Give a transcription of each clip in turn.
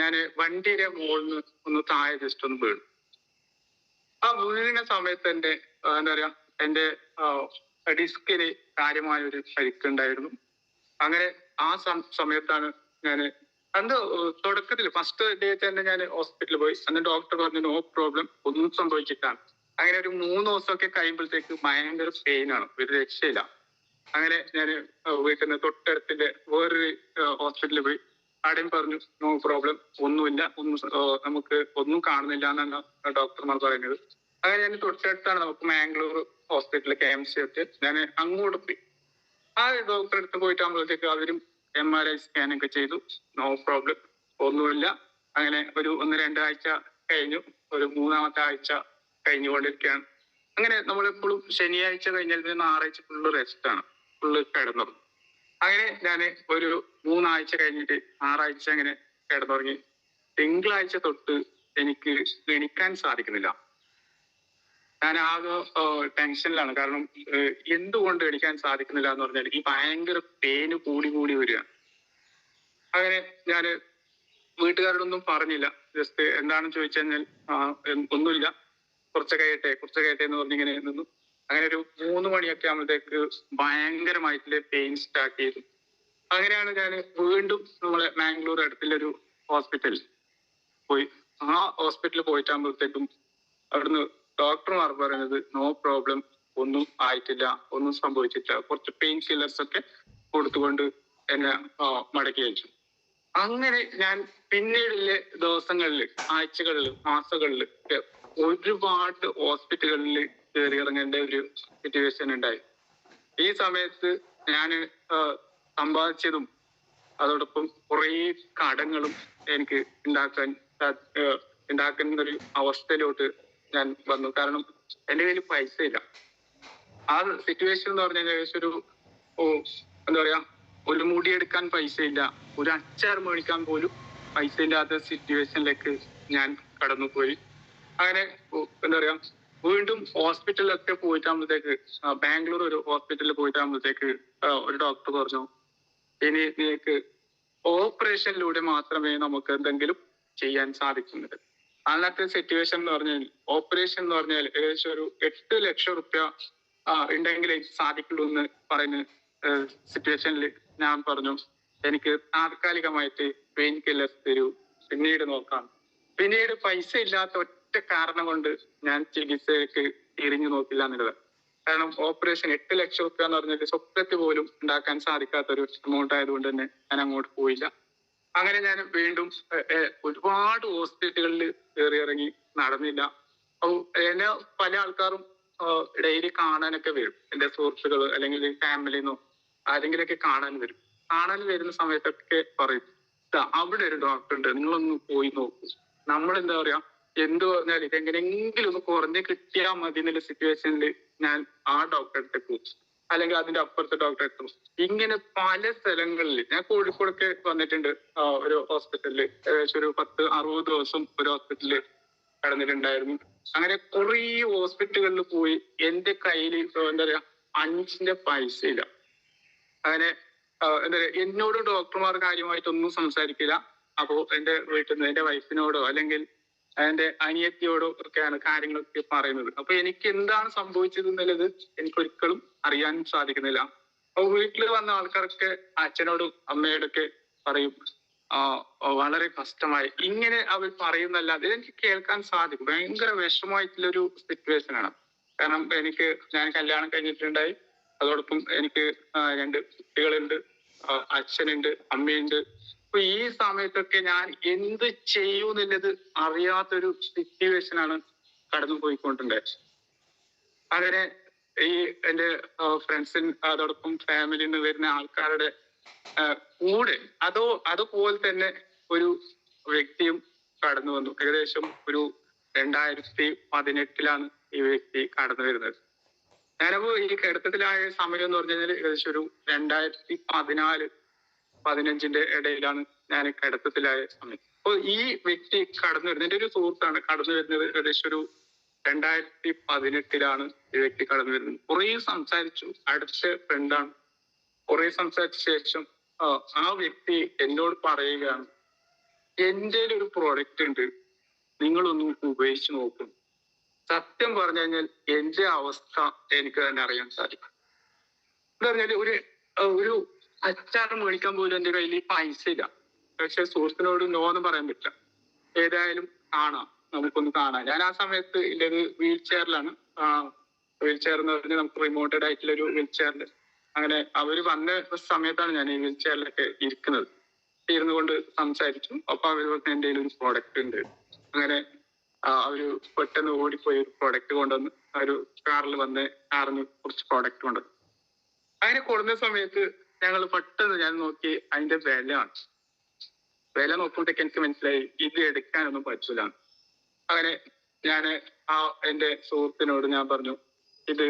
ഞാൻ വണ്ടിയുടെ മുകളിൽ ഒന്ന് താഴെ ജസ്റ്റ് ഒന്ന് വീണു. ആ വീണ സമയത്ത് എന്റെ ആ, എന്താ പറയാ എന്റെ ഡിസ്കിന് കാര്യമായ ഒരു പരിക്കുണ്ടായിരുന്നു അങ്ങനെ ആ സമയത്താണ് ഞാൻ അന്ന് തുടക്കത്തിൽ ഫസ്റ്റ് ഡേ തന്നെ ഞാൻ ഹോസ്പിറ്റലിൽ പോയി. അന്ന് ഡോക്ടർ പറഞ്ഞു നോ പ്രോബ്ലം ഒന്നും സംഭവിച്ചിട്ടാണ്. അങ്ങനെ ഒരു മൂന്ന് ദിവസമൊക്കെ കഴിയുമ്പോഴത്തേക്ക് ഭയങ്കര പെയിൻ ആണ്. ഒരു രക്ഷയില്ല. അങ്ങനെ ഞാൻ വീട്ടിൽ നിന്ന് തൊട്ടടുത്തിന്റെ വേറൊരു ഹോസ്പിറ്റലിൽ പോയി. അവിടെയും പറഞ്ഞു നോ പ്രോബ്ലം ഒന്നുമില്ല ഒന്നും നമുക്ക് ഒന്നും കാണുന്നില്ല എന്നാണ് ഡോക്ടർമാർ പറയുന്നത്. അങ്ങനെ ഞാൻ തൊട്ടടുത്താണ് നമുക്ക് മാംഗ്ലൂർ സി ഒക്കെ ഞാൻ അങ്ങോട്ട് പോയി. ആ ഡോക്ടറെ അടുത്ത് പോയിട്ടാകുമ്പോഴത്തേക്ക് അവരും ഐ സ്കാൻ ഒക്കെ ചെയ്തു. നോ പ്രോബ്ലം ഒന്നുമില്ല. അങ്ങനെ ഒരു ഒന്ന് രണ്ടാഴ്ച കഴിഞ്ഞു. ഒരു മൂന്നാമത്തെ ആഴ്ച കഴിഞ്ഞുകൊണ്ടിരിക്കുകയാണ്. അങ്ങനെ നമ്മൾ എപ്പോഴും ശനിയാഴ്ച കഴിഞ്ഞാൽ ഞായറാഴ്ച ഫുള്ള് റെസ്റ്റ് ആണ്. ഫുള്ള് കിടന്നത്. അങ്ങനെ ഞാൻ ഒരു മൂന്നാഴ്ച കഴിഞ്ഞിട്ട് ആറാഴ്ച അങ്ങനെ കിടന്നുറങ്ങി. തിങ്കളാഴ്ച തൊട്ട് എനിക്ക് എണിക്കാൻ സാധിക്കുന്നില്ല. ഞാൻ ആകെ ടെൻഷനിലാണ്. കാരണം എന്തുകൊണ്ട് എണിക്കാൻ സാധിക്കുന്നില്ല എന്ന് പറഞ്ഞാൽ ഈ ഭയങ്കര പേന് കൂടി കൂടി വരിക. അങ്ങനെ ഞാൻ വീട്ടുകാരോടൊന്നും പറഞ്ഞില്ല. ജസ്റ്റ് എന്താണെന്ന് ചോദിച്ചു കഴിഞ്ഞാൽ ഒന്നുമില്ല. കുറച്ച് കഴിയട്ടെ കുറച്ച് കഴിയട്ടെ എന്ന് പറഞ്ഞിങ്ങനെ നിന്നു. അങ്ങനെ ഒരു മൂന്ന് മണിയൊക്കെ ആകുമ്പോഴത്തേക്ക് ഭയങ്കരമായിട്ടുള്ള പെയിൻ സ്റ്റാർട്ട് ചെയ്തു. അങ്ങനെയാണ് ഞാൻ വീണ്ടും നമ്മളെ മാംഗ്ലൂർ അടുത്തുള്ളൊരു ഹോസ്പിറ്റലിൽ പോയി. ആ ഹോസ്പിറ്റലിൽ പോയിട്ടാകുമ്പോഴത്തേക്കും അവിടുന്ന് ഡോക്ടർമാർ പറയുന്നത് നോ പ്രോബ്ലം ഒന്നും ആയിട്ടില്ല. ഒന്നും സംഭവിച്ചിട്ടില്ല. കുറച്ച് പെയിൻ കില്ലേഴ്സ് ഒക്കെ കൊടുത്തുകൊണ്ട് എന്നെ മടക്കി അയച്ചു. അങ്ങനെ ഞാൻ പിന്നീടുള്ള ദിവസങ്ങളിൽ ആഴ്ചകളിൽ മാസങ്ങളിൽ ഒരുപാട് ഹോസ്പിറ്റലുകളിൽ കയറി ഇറങ്ങേണ്ട ഒരു സിറ്റുവേഷൻ ഉണ്ടായി. ഈ സമയത്ത് ഞാൻ സമ്പാദിച്ചതും അതോടൊപ്പം കുറേ കടങ്ങളും എനിക്ക് ഉണ്ടാക്കാൻ ഉണ്ടാക്കുന്ന ഒരു അവസ്ഥയിലോട്ട് ഞാൻ വന്നു. കാരണം എന്റെ കയ്യിൽ പൈസ ഇല്ല ആ സിറ്റുവേഷൻ എന്ന് പറഞ്ഞാൽ ഏകദേശം ഒരു എന്താ പറയാ ഒരു മുടി എടുക്കാൻ പൈസ ഇല്ല ഒരു അച്ചാർ മേടിക്കാൻ പോലും പൈസ ഇല്ലാത്ത സിറ്റുവേഷനിലേക്ക് ഞാൻ കടന്നുപോയി. അങ്ങനെ എന്താ പറയാ വീണ്ടും ഹോസ്പിറ്റലൊക്കെ പോയിട്ടാകുമ്പോഴത്തേക്ക് ബാംഗ്ലൂർ ഒരു ഹോസ്പിറ്റലിൽ പോയിട്ടാകുമ്പോഴത്തേക്ക് ഒരു ഡോക്ടർ പറഞ്ഞു ഇനി നിനക്ക് ഓപ്പറേഷനിലൂടെ മാത്രമേ നമുക്ക് എന്തെങ്കിലും ചെയ്യാൻ സാധിക്കുന്നത് അന്നത്തെ സിറ്റുവേഷൻ എന്ന് പറഞ്ഞാൽ ഓപ്പറേഷൻ എന്ന് പറഞ്ഞാൽ ഏകദേശം ഒരു എട്ട് ലക്ഷം റുപ്യ ഉണ്ടെങ്കിലേ സാധിക്കുള്ളൂ എന്ന് പറയുന്ന സിറ്റുവേഷനിൽ ഞാൻ പറഞ്ഞു. എനിക്ക് താൽക്കാലികമായിട്ട് പെയിൻ കില്ലേഴ്സ് തരൂ. പിന്നീട് നോക്കാം. പിന്നീട് പൈസ ഇല്ലാത്ത ഒറ്റ കാരണം കൊണ്ട് ഞാൻ ചികിത്സയ്ക്ക് തിരിഞ്ഞു നോക്കില്ല എന്നുള്ളത്. കാരണം ഓപ്പറേഷൻ എട്ട് ലക്ഷം റുപ്യ എന്ന് പറഞ്ഞാൽ സ്വപ്നത്തിൽ പോലും ഉണ്ടാക്കാൻ സാധിക്കാത്ത ഒരു എമൗണ്ട് ആയതുകൊണ്ട് തന്നെ ഞാൻ അങ്ങോട്ട് പോയില്ല. അങ്ങനെ ഞാൻ വീണ്ടും ഒരുപാട് ഹോസ്പിറ്റലുകളിൽ കയറി ഇറങ്ങി നടന്നില്ല. അപ്പോൾ എന്നെ പല ആൾക്കാരും ഡെയിലി കാണാനൊക്കെ വരും. എന്റെ സുഹൃത്തുക്കൾ അല്ലെങ്കിൽ ഫാമിലിന്നോ ആരെങ്കിലൊക്കെ കാണാൻ വരും. കാണാൻ വരുന്ന സമയത്തൊക്കെ പറയും "ദാ, അവിടെ ഒരു ഡോക്ടർ ഉണ്ട്. നിങ്ങളൊന്ന് പോയി നോക്കൂ. നമ്മൾ എന്താ പറയാ എന്ത് പറഞ്ഞാൽ ഇതെങ്ങനെയെങ്കിലും ഒന്ന് കുറഞ്ഞ് കിട്ടിയാൽ മതി എന്നുള്ള സിറ്റുവേഷനിൽ ഞാൻ ആ ഡോക്ടറെ അടുത്ത് പോകും അല്ലെങ്കിൽ അതിന്റെ അപ്പുറത്തെ ഡോക്ടറെ അടുത്ത് പോകും ഇങ്ങനെ പല സ്ഥലങ്ങളിൽ ഞാൻ കോഴിക്കോടൊക്കെ വന്നിട്ടുണ്ട്. ഒരു ഹോസ്പിറ്റലിൽ ഏകദേശം ഒരു പത്ത് അറുപത് ദിവസം ഒരു ഹോസ്പിറ്റലിൽ കടന്നിട്ടുണ്ടായിരുന്നു. അങ്ങനെ കുറേ ഹോസ്പിറ്റലുകളിൽ പോയി എന്റെ കയ്യിൽ എന്താ പറയാ അഞ്ചിന്റെ പൈസ ഇല്ല അങ്ങനെ എന്താ പറയാ എന്നോട് ഡോക്ടർമാർ കാര്യമായിട്ടൊന്നും സംസാരിക്കില്ല. അപ്പോ എന്റെ വീട്ടിൽ നിന്ന് എന്റെ വൈഫിനോടോ അല്ലെങ്കിൽ എന്റെ അനിയത്തിയോടോ ഒക്കെയാണ് കാര്യങ്ങളൊക്കെ പറയുന്നത്. അപ്പൊ എനിക്ക് എന്താണ് സംഭവിച്ചത് എന്നുള്ളത് എനിക്ക് ഒരിക്കലും അറിയാൻ സാധിക്കുന്നില്ല. അപ്പൊ വീട്ടിൽ വന്ന ആൾക്കാരൊക്കെ അച്ഛനോടും അമ്മയോടൊക്കെ പറയും വളരെ കഷ്ടമായി. ഇങ്ങനെ അവർ പറയുന്നല്ലാതെ എനിക്ക് കേൾക്കാൻ സാധിക്കും. ഭയങ്കര വിഷമമായിട്ടുള്ളൊരു സിറ്റുവേഷൻ ആണ്. കാരണം എനിക്ക് ഞാൻ കല്യാണം കഴിഞ്ഞിട്ടുണ്ടായി. അതോടൊപ്പം എനിക്ക് രണ്ട് കുട്ടികളുണ്ട്. അച്ഛനുണ്ട് അമ്മയുണ്ട്. അപ്പൊ ഈ സമയത്തൊക്കെ ഞാൻ എന്ത് ചെയ്യൂന്നുള്ളത് അറിയാത്തൊരു സിറ്റുവേഷൻ ആണ് കടന്നു പോയിക്കൊണ്ടിരുന്നത് അങ്ങനെ ഈ എന്റെ ഫ്രണ്ട്സിന് അതോടൊപ്പം ഫാമിലിയിൽ നിന്ന് വരുന്ന ആൾക്കാരുടെ കൂടെ അതോ അതുപോലെ തന്നെ ഒരു വ്യക്തിയും കടന്നു വന്നു. ഏകദേശം ഒരു രണ്ടായിരത്തി പതിനെട്ടിലാണ് ഈ വ്യക്തി കടന്നു വരുന്നത്. ഞാനപ്പോ ഈ കിടത്തത്തിലായ സമയം എന്ന് പറഞ്ഞു കഴിഞ്ഞാൽ ഏകദേശം ഒരു രണ്ടായിരത്തി പതിനാല് പതിനഞ്ചിന്റെ ഇടയിലാണ് ഞാൻ കിടത്തത്തിലായ സമയം. അപ്പൊ ഈ വ്യക്തി കടന്നു വരുന്നത് എന്റെ ഒരു സുഹൃത്താണ് കടന്നു വരുന്നത് ഏകദേശം ഒരു രണ്ടായിരത്തി പതിനെട്ടിലാണ് ഈ വ്യക്തി കടന്നു വരുന്നത്. കുറേ സംസാരിച്ചു അടുത്ത ഫ്രണ്ടാണ് കുറെ സംസാരിച്ച ശേഷം ആ, വ്യക്തി എന്നോട് പറയുകയാണ് എന്റെ ഒരു പ്രോഡക്റ്റ് ഉണ്ട് നിങ്ങളൊന്ന് ഉപയോഗിച്ച് നോക്കും. സത്യം പറഞ്ഞു കഴിഞ്ഞാൽ എന്റെ അവസ്ഥ എനിക്ക് തന്നെ അറിയാൻ സാധിക്കും. എന്താ പറഞ്ഞാൽ ഒരു ഒരു അച്ചാർ മേടിക്കാൻ പോലും എന്റെ കയ്യിൽ പൈസ ഇല്ല. പക്ഷെ സുഹൃത്തിനോട് നോ എന്ന് പറയാൻ പറ്റില്ല. ഏതായാലും കാണാം. നമുക്കൊന്ന് കാണാം. ഞാൻ ആ സമയത്ത് ഇല്ലത് വീൽ ചെയറിലാണ് വീൽ ചെയർ എന്ന് പറഞ്ഞാൽ നമുക്ക് റിമോട്ടഡ് ആയിട്ടുള്ള ഒരു വീൽ ചെയറിൽ അങ്ങനെ അവർ വന്ന സമയത്താണ് ഞാൻ ഈ വീൽ ചെയറിലൊക്കെ ഇരിക്കുന്നത്. ഇരുന്നു കൊണ്ട് സംസാരിച്ചു. അപ്പൊ അവർ പറഞ്ഞു എന്റെ ഒരു പ്രോഡക്റ്റ് ഉണ്ട്. അങ്ങനെ അവർ പെട്ടെന്ന് ഓടിപ്പോയി ഒരു പ്രോഡക്റ്റ് കൊണ്ടുവന്ന് ഒരു കാറിൽ വന്ന് കാറിന് കുറച്ച് പ്രോഡക്റ്റ് കൊണ്ടുവന്നു. അങ്ങനെ കൊടുന്ന സമയത്ത് ഞങ്ങൾ പെട്ടെന്ന് ഞാൻ നോക്കി അതിന്റെ വിലയാണ്. വില നോക്കുമ്പോഴത്തേക്ക് എനിക്ക് മനസ്സിലായി ഇത് എടുക്കാനൊന്നും പറ്റൂല. അങ്ങനെ ഞാൻ ആ എന്റെ സുഹൃത്തിനോട് ഞാൻ പറഞ്ഞു ഇത്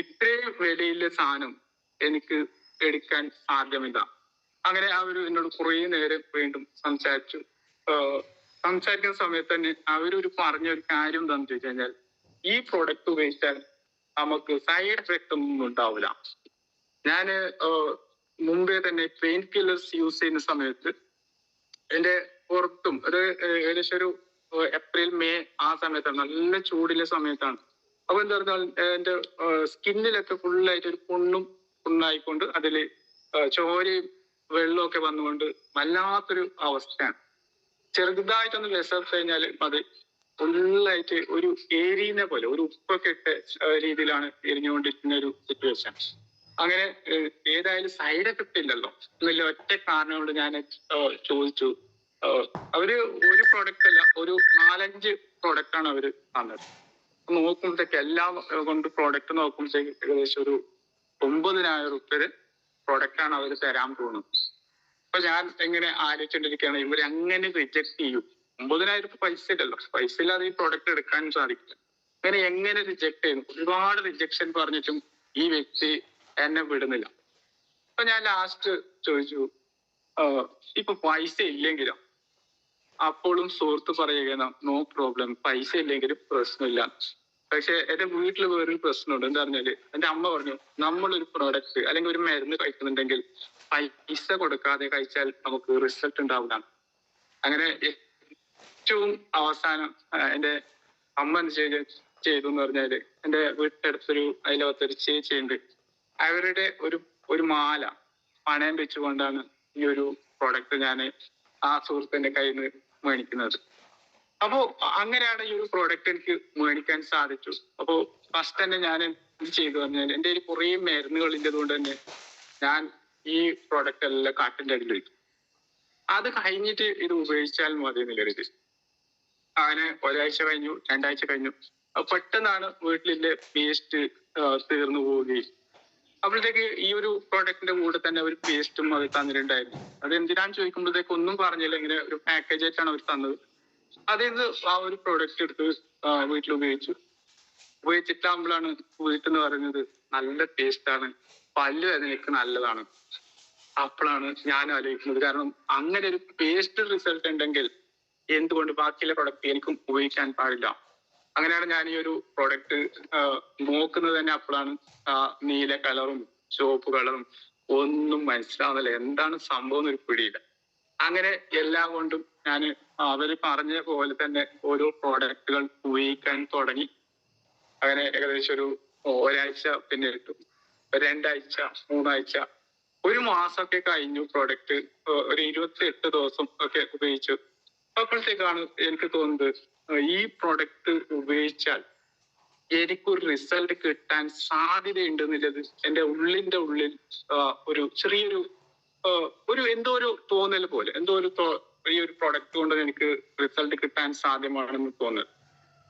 ഇത്രയും വിലയിലെ സാധനം എനിക്ക് എടുക്കാൻ സാധ്യമില്ല. അങ്ങനെ അവർ എന്നോട് കുറേ നേരം വീണ്ടും സംസാരിച്ചു. സംസാരിക്കുന്ന സമയത്ത് തന്നെ അവരൊരു പറഞ്ഞ ഒരു കാര്യം എന്താണെന്ന് ചോദിച്ചു കഴിഞ്ഞാൽ ഈ പ്രോഡക്റ്റ് ഉപയോഗിച്ചാൽ നമുക്ക് സൈഡ് എഫക്റ്റ് ഒന്നും ഉണ്ടാവില്ല. ആഹ് മുമ്പേ തന്നെ പെയിൻ കില്ലേഴ്സ് യൂസ് ചെയ്യുന്ന സമയത്ത് എന്റെ പുറത്തും ഒരു ഏകദേശം ഒരു ഏപ്രിൽ മെയ് ആ സമയത്താണ് നല്ല ചൂടിലെ സമയത്താണ്. അപ്പൊ എന്താ പറഞ്ഞാൽ എന്റെ സ്കിന്നിലൊക്കെ ഫുള്ളായിട്ട് ഒരു പുണ്ണും പുണ്ണായിക്കൊണ്ട് അതിൽ ചോരയും വെള്ളമൊക്കെ വന്നുകൊണ്ട് വല്ലാത്തൊരു അവസ്ഥയാണ്. ചെറുതായിട്ടൊന്ന് ലെസർ കഴിഞ്ഞാൽ അത് ഫുള്ളായിട്ട് ഒരു എരിയുന്ന പോലെ ഒരു ഉപ്പൊക്കെ ഇട്ട രീതിയിലാണ് എരിഞ്ഞുകൊണ്ടിരിക്കുന്ന ഒരു സിറ്റുവേഷൻ അങ്ങനെ ഏതായാലും സൈഡ് എഫക്ട് ഇല്ലല്ലോ. എന്നുള്ള ഒറ്റ കാരണം കൊണ്ട് ഞാൻ ചോദിച്ചു. അവർ ഒരു പ്രോഡക്റ്റ് അല്ല ഒരു നാലഞ്ച് പ്രോഡക്റ്റ് ആണ് അവർ തന്നത്. നോക്കുമ്പോഴത്തേക്ക് എല്ലാം കൊണ്ട് പ്രോഡക്റ്റ് നോക്കുമ്പോഴത്തേക്ക് ഏകദേശം ഒരു ഒമ്പതിനായിരം റുപ്യ പ്രോഡക്റ്റ് ആണ് അവർ തരാൻ പോകുന്നത്. അപ്പൊ ഞാൻ എങ്ങനെ ആലോചിച്ചുകൊണ്ടിരിക്കുകയാണ് ഇവർ അങ്ങനെ റിജക്ട് ചെയ്യും? ഒമ്പതിനായിരം രൂപ പൈസ ഇല്ലല്ലോ. പൈസ ഇല്ലാതെ ഈ പ്രോഡക്റ്റ് എടുക്കാൻ സാധിക്കില്ല. അങ്ങനെ എങ്ങനെ റിജക്ട് ചെയ്യുന്നു? ഒരുപാട് റിജക്ഷൻ പറഞ്ഞിട്ടും ഈ വ്യക്തി എന്നെ വിടുന്നില്ല. അപ്പൊ ഞാൻ ലാസ്റ്റ് ചോദിച്ചു "ആഹ് ഇപ്പൊ പൈസ ഇല്ലെങ്കിലോ? അപ്പോഴും സുഹൃത്ത് പറയുകയാണ് നോ പ്രോബ്ലം പൈസ ഇല്ലെങ്കിലും പ്രശ്നമില്ല. പക്ഷെ എന്റെ വീട്ടിൽ വേറൊരു പ്രശ്നമുണ്ട്. എന്താ പറഞ്ഞാൽ എന്റെ അമ്മ പറഞ്ഞു നമ്മളൊരു പ്രോഡക്റ്റ് അല്ലെങ്കിൽ ഒരു മരുന്ന് കഴിക്കുന്നുണ്ടെങ്കിൽ പൈസ കൊടുക്കാതെ കഴിച്ചാൽ നമുക്ക് റിസൾട്ട് ഉണ്ടാവുന്നതാണ് അങ്ങനെ ഏറ്റവും അവസാനം എന്റെ അമ്മ എന്ത് ചെയ്ത് ചെയ്തു എന്ന് പറഞ്ഞാൽ എന്റെ വീട്ടിനടുത്തൊരു അതിലകത്തൊരു ചേച്ചിയുണ്ട്. അവരുടെ ഒരു ഒരു മാല പണയം വെച്ചുകൊണ്ടാണ് ഈ ഒരു പ്രോഡക്റ്റ് ഞാൻ ആ സുഹൃത്തിന്റെ കയ്യിൽ നിന്ന് മേടിക്കുന്നത്. അപ്പോ അങ്ങനെയാണ് ഈ ഒരു പ്രോഡക്റ്റ് എനിക്ക് മേടിക്കാൻ സാധിച്ചു. അപ്പോ ഫസ്റ്റ് തന്നെ ഞാൻ എന്ത് ചെയ്തു പറഞ്ഞാൽ എന്റെ കയ്യിൽ കുറേ മരുന്നുകൾ ഉള്ളത് കൊണ്ട് തന്നെ ഞാൻ ഈ പ്രോഡക്റ്റ് എല്ലാം കാട്ടിന്റെ അടിയിൽ വെച്ചു. അത് കഴിഞ്ഞിട്ട് ഇത് ഉപയോഗിച്ചാൽ മതി എന്ന് കരുതി. അങ്ങനെ ഒരാഴ്ച കഴിഞ്ഞു രണ്ടാഴ്ച കഴിഞ്ഞു. പെട്ടെന്നാണ് വീട്ടിലെ വേസ്റ്റ് തീർന്നു പോവുകയും അപ്പോഴത്തേക്ക് ഈ ഒരു പ്രോഡക്റ്റിന്റെ കൂടെ തന്നെ ഒരു പേസ്റ്റും അത് തന്നിട്ടുണ്ടായിരുന്നു. അത് എന്തിനാന്ന് ചോദിക്കുമ്പോഴത്തേക്ക് ഒന്നും പറഞ്ഞില്ല ഇങ്ങനെ ഒരു പാക്കേജ് ആയിട്ടാണ് അവർ തന്നത്. അതിന്ന് ആ ഒരു പ്രോഡക്റ്റ് എടുത്ത് വീട്ടിൽ ഉപയോഗിച്ചു. ഉപയോഗിച്ചിട്ടാകുമ്പോഴാണ് വീട്ടിൽ പറയുന്നത് നല്ല ടേസ്റ്റ് ആണ്. പല്ല് വേദനയ്ക്ക് നല്ലതാണ്. അപ്പോഴാണ് ഞാൻ ആലോചിക്കുന്നത്. കാരണം അങ്ങനെ ഒരു പേസ്റ്റ് റിസൾട്ട് ഉണ്ടെങ്കിൽ എന്തുകൊണ്ട് ബാക്കിയുള്ള പ്രൊഡക്റ്റ് എനിക്കും ഉപയോഗിക്കാൻ പാടില്ല? അങ്ങനെയാണ് ഞാൻ ഈ ഒരു പ്രൊഡക്റ്റ് നോക്കുന്നത് തന്നെ അപ്പോഴാണ് ആ നീല കളറും ചുവപ്പ് കളറും ഒന്നും മനസ്സിലാവുന്നില്ല. എന്താണ് സംഭവം ഒരു പിടിയില്ല. അങ്ങനെ എല്ലാം കൊണ്ടും ഞാൻ അവർ പറഞ്ഞ പോലെ തന്നെ ഓരോ പ്രോഡക്റ്റുകൾ ഉപയോഗിക്കാൻ തുടങ്ങി. അങ്ങനെ ഏകദേശം ഒരു ഒരാഴ്ച പിന്നെ ഇട്ടു രണ്ടാഴ്ച മൂന്നാഴ്ച ഒരു മാസമൊക്കെ കഴിഞ്ഞു പ്രോഡക്റ്റ് ഒരു ഇരുപത്തി എട്ട് ദിവസം ഒക്കെ ഉപയോഗിച്ചു. അപ്പോഴത്തേക്കാണ് എനിക്ക് തോന്നുന്നത് ഈ പ്രോഡക്റ്റ് ഉപയോഗിച്ചാൽ എനിക്കൊരു റിസൾട്ട് കിട്ടാൻ സാധ്യത എന്നുള്ളത് എന്റെ ഉള്ളിന്റെ ഉള്ളിൽ ഒരു ചെറിയൊരു ഒരു എന്തോ ഒരു തോന്നൽ പോലെ എന്തോ ഒരു ഈ ഒരു പ്രോഡക്റ്റ് കൊണ്ട് എനിക്ക് റിസൾട്ട് കിട്ടാൻ സാധ്യമാണെന്ന് തോന്നൽ.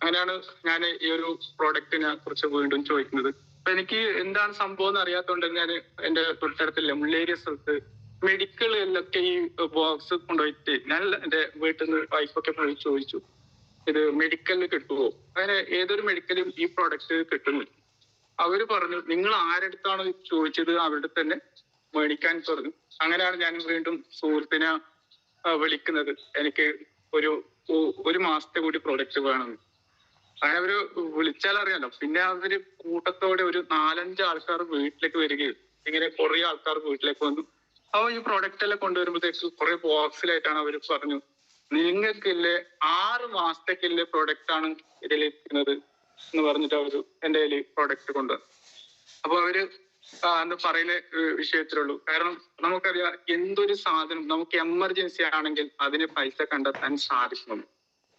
അങ്ങനെയാണ് ഞാൻ ഈ ഒരു പ്രോഡക്റ്റിനെ കുറിച്ച് വീണ്ടും ചോദിക്കുന്നത്. അപ്പൊ എനിക്ക് എന്താണ് സംഭവം എന്ന് അറിയാത്തതുകൊണ്ട് ഞാൻ എന്റെ തൊട്ടടുത്തില്ല മുള്ളേരിയ സ്ഥലത്ത് മെഡിക്കലിലൊക്കെ ഈ ബോക്സ് കൊണ്ടുപോയിട്ട് ഞാൻ എന്റെ വീട്ടിൽ നിന്ന് വൈഫൊക്കെ പോയി ചോദിച്ചു. ഇത് മെഡിക്കലിൽ കിട്ടുമോ അങ്ങനെ ഏതൊരു മെഡിക്കലും ഈ പ്രോഡക്റ്റ് കിട്ടുന്നു. അവർ പറഞ്ഞു നിങ്ങൾ ആരെടുത്താണ് ചോദിച്ചത്? അവരുടെ തന്നെ മേടിക്കാൻ പറഞ്ഞു. അങ്ങനെയാണ് ഞാൻ വീണ്ടും സുഹൃത്തിനെ വിളിക്കുന്നത്. എനിക്ക് ഒരു ഒരു മാസത്തെ കൂടി പ്രോഡക്റ്റ് വേണം. അങ്ങനെ അവർ വിളിച്ചാൽ അറിയാലോ. പിന്നെ അവർ കൂട്ടത്തോടെ ഒരു നാലഞ്ച് ആൾക്കാർ വീട്ടിലേക്ക് വരികയും ഇങ്ങനെ കുറെ ആൾക്കാർ വീട്ടിലേക്ക് വന്നു. അപ്പൊ ഈ പ്രോഡക്റ്റ് എല്ലാം കൊണ്ടുവരുമ്പോഴത്തേക്ക് കുറെ ബോക്സിലായിട്ടാണ് അവർ പറഞ്ഞു നിങ്ങൾക്കില്ലേ ആറ് മാസത്തേക്കില്ലേ പ്രൊഡക്റ്റ് ആണ് ഇതിലിരിക്കുന്നത് എന്ന് പറഞ്ഞിട്ട് അവർ എന്റെ കയ്യിൽ പ്രൊഡക്റ്റ് കൊണ്ടുവന്നു അപ്പൊ അവർ എന്താ പറയുന്ന വിഷയത്തിലുള്ളൂ. കാരണം നമുക്കറിയാം എന്തൊരു സാധനം നമുക്ക് എമർജൻസി ആണെങ്കിൽ അതിന് പൈസ കണ്ടെത്താൻ സാധിക്കുന്നു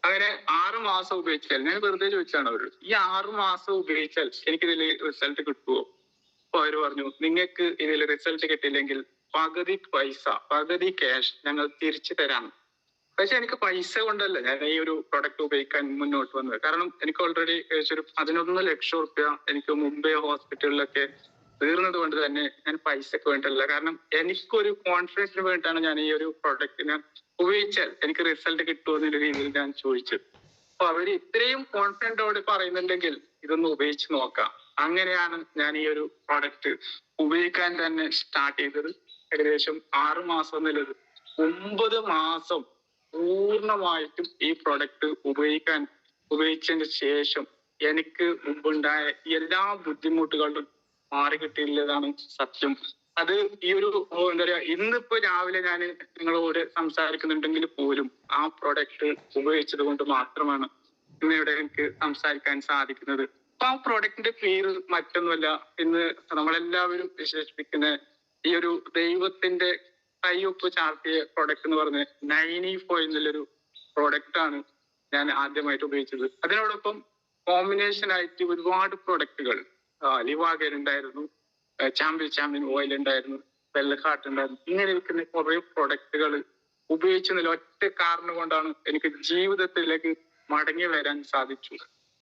അങ്ങനെ ആറു മാസം ഉപയോഗിച്ചാൽ ഞാൻ വെറുതെ ചോദിച്ചാണ് അവരോട് ഈ ആറു മാസം ഉപയോഗിച്ചാൽ എനിക്ക് ഇതിൽ റിസൾട്ട് കിട്ടുമോ അപ്പൊ അവർ പറഞ്ഞു നിങ്ങൾക്ക് ഇതിൽ റിസൾട്ട് കിട്ടിയില്ലെങ്കിൽ പകുതി പൈസ പകുതി ക്യാഷ് ഞങ്ങൾ തിരിച്ചു തരാം. പക്ഷെ എനിക്ക് പൈസ കൊണ്ടല്ല ഞാൻ ഈ ഒരു പ്രൊഡക്റ്റ് ഉപയോഗിക്കാൻ മുന്നോട്ട് വന്നത്. കാരണം എനിക്ക് ഓൾറെഡി ഒരു പതിനൊന്ന് ലക്ഷം റുപ്യ എനിക്ക് മുംബൈ ഹോസ്പിറ്റലിലൊക്കെ തീർന്നത് കൊണ്ട് തന്നെ ഞാൻ പൈസക്ക് വേണ്ടല്ല കാരണം എനിക്കൊരു കോൺഫിഡൻസിന് വേണ്ടിയിട്ടാണ് ഞാൻ ഈ ഒരു പ്രൊഡക്റ്റിനെ ഉപയോഗിച്ചാൽ എനിക്ക് റിസൾട്ട് കിട്ടുമോ എന്നുള്ള രീതിയിൽ ഞാൻ ചോദിച്ചത്. അപ്പൊ അവർ ഇത്രയും കോൺഫിഡന്റോടെ പറയുന്നുണ്ടെങ്കിൽ ഇതൊന്ന് ഉപയോഗിച്ച് നോക്കാം. അങ്ങനെയാണ് ഞാൻ ഈ ഒരു പ്രൊഡക്റ്റ് ഉപയോഗിക്കാൻ തന്നെ സ്റ്റാർട്ട് ചെയ്തത്. ഏകദേശം ആറ് മാസം എന്നുള്ളത്. ഒമ്പത് മാസം പൂർണമായിട്ടും ഈ പ്രൊഡക്റ്റ് ഉപയോഗിക്കാൻ ഉപയോഗിച്ചതിന് ശേഷം എനിക്ക് മുമ്പുണ്ടായ എല്ലാ ബുദ്ധിമുട്ടുകളും മാറി കിട്ടിയില്ലതാണ് സത്യം. അത് ഈ ഒരു എന്താ പറയാ ഇന്നിപ്പോ രാവിലെ ഞാൻ നിങ്ങളോട് സംസാരിക്കുന്നുണ്ടെങ്കിൽ പോലും ആ പ്രൊഡക്റ്റ് ഉപയോഗിച്ചത് കൊണ്ട് മാത്രമാണ് ഇന്നിവിടെ എനിക്ക് സംസാരിക്കാൻ സാധിക്കുന്നത്. അപ്പൊ ആ പ്രോഡക്റ്റിന്റെ പേര് മറ്റൊന്നുമല്ല ഇന്ന് നമ്മളെല്ലാവരും വിശേഷിപ്പിക്കുന്ന ഈ ഒരു ദൈവത്തിന്റെ കൈയൊപ്പ് ചാർത്തിയ പ്രോഡക്റ്റ് എന്ന് പറഞ്ഞ നൈനി ഫോ എന്നുള്ളൊരു പ്രോഡക്റ്റ് ആണ് ഞാൻ ആദ്യമായിട്ട് ഉപയോഗിച്ചത്. അതിനോടൊപ്പം കോമ്പിനേഷൻ ആയിട്ട് ഒരുപാട് പ്രോഡക്റ്റുകൾ ലിവാഗർ ഉണ്ടായിരുന്നു ചാമ്പ്യൻ ചാമ്പ്യൻ ഓയിൽ ഉണ്ടായിരുന്നു വെള്ളക്കാട്ട് ഉണ്ടായിരുന്നു ഇങ്ങനെ ഇരിക്കുന്ന കുറെ പ്രൊഡക്റ്റുകൾ ഉപയോഗിച്ചതിൽ ഒറ്റ കാരണം കൊണ്ടാണ് എനിക്ക് ജീവിതത്തിലേക്ക് മടങ്ങി വരാൻ സാധിച്ചു